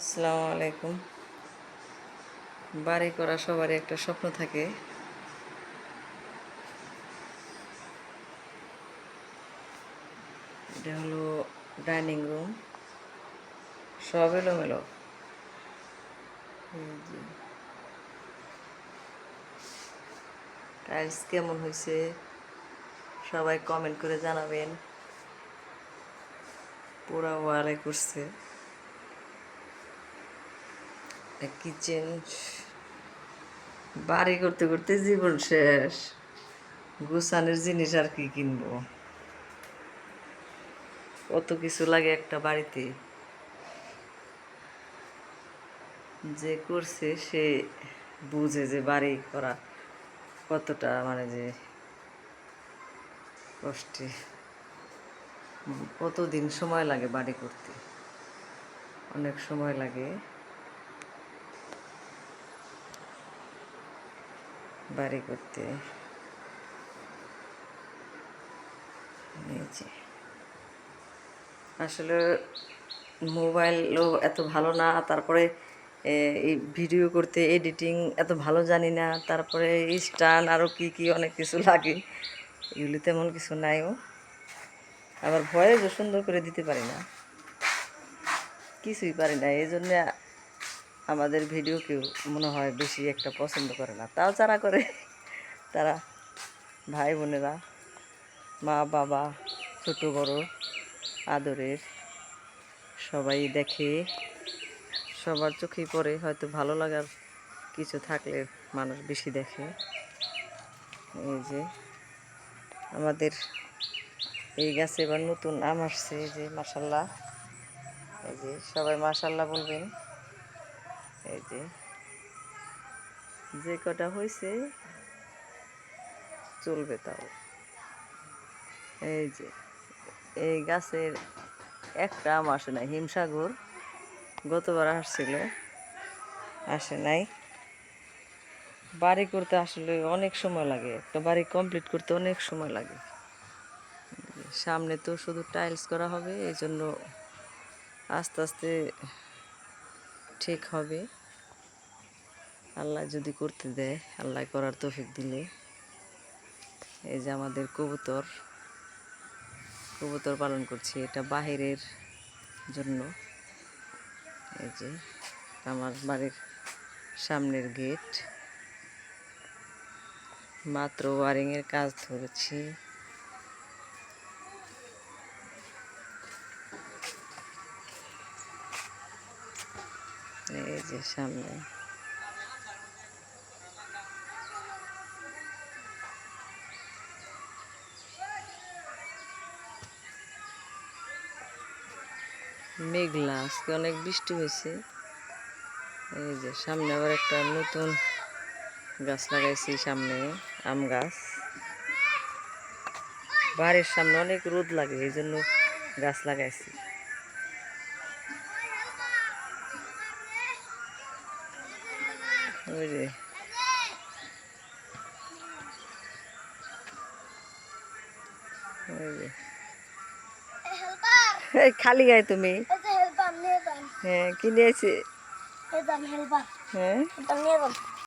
আসসালামু আলাইকুম। বাড়ি করা সবারই একটা স্বপ্ন থাকে। এটা হলো ডাইনিং রুম। সব এলোমেলো। টাইলস কেমন হয়েছে? সবাই কমেন্ট করে জানাবেন। পুরা ওয়ালে করছে। কিচেন বাড়ি করতে করতে জীবন শেষ। গুছানের জিনিস আর কি কিনবো? কত কিছু লাগে একটা বাড়িতে। যে করছে সে বুঝে যে বাড়ি করা কতটা মানে যে কষ্টে। কতদিন সময় লাগে বাড়ি করতে? অনেক সময় লাগে। বাড়ি করতে। আসলে মোবাইলও এত ভালো না, তারপরে এই ভিডিও করতে, এডিটিং এত ভালো জানি না, তারপরে স্টান আরও কি কি অনেক কিছু লাগে, এগুলি তেমন কিছু নাইও। আবার ভয়েসও সুন্দর করে দিতে পারি না। কিছুই পারি না, এই জন্যে আমাদের ভিডিও কেউ মনে হয় বেশি একটা পছন্দ করে না। তাও যারা করে, তারা ভাই বোনেরা, মা, বাবা, ছোট, বড়, আদরের সবাই দেখে, সবার চোখেই পড়ে, হয়তো ভালো লাগার কিছু থাকলে মানুষ বেশি দেখে। এই যে আমাদের এই গাছে এবার নতুন আম আসছে, এই যে মাসাল্লাহ এই যে সবাই মাসাল্লাহ বলবেন। এই যে যে কটা হয়েছে চলবে তাও। এই যে, এই গাছের একটা আম আসে নাই, হিমসাগর। গতবার আসছিল, আসে নাই। বাড়ি করতে আসলে অনেক সময় লাগে, একটা বাড়ি কমপ্লিট করতে অনেক সময় লাগে। সামনে তো শুধু টাইলস করা হবে এই জন্য আস্তে আস্তে ঠিক হবে। আল্লাহ যদি করতে দেয়, আল্লাহ করার তৌফিক দিলে। এই যে আমাদের কবুতর কবুতর পালন করছি, এটা বাহিরের জন্য। এই যে আমার বাড়ির সামনের গেট। মাত্র ওয়ারিংয়ের কাজ ধরেছি। এই যে সামনে মেঘলা, আজকে অনেক বৃষ্টি হয়েছে। এই যে সামনে আবার একটা নতুন গাছ লাগাইছি সামনে, আম গাছ। বাড়ির সামনে অনেক রোদ লাগে, এই জন্য গাছ লাগাইছি। ওই যে ওই যে খালি গায়ে তুমি? হ্যাঁ কি নিয়েছি? এই যান হেল্পার। হ্যাঁ?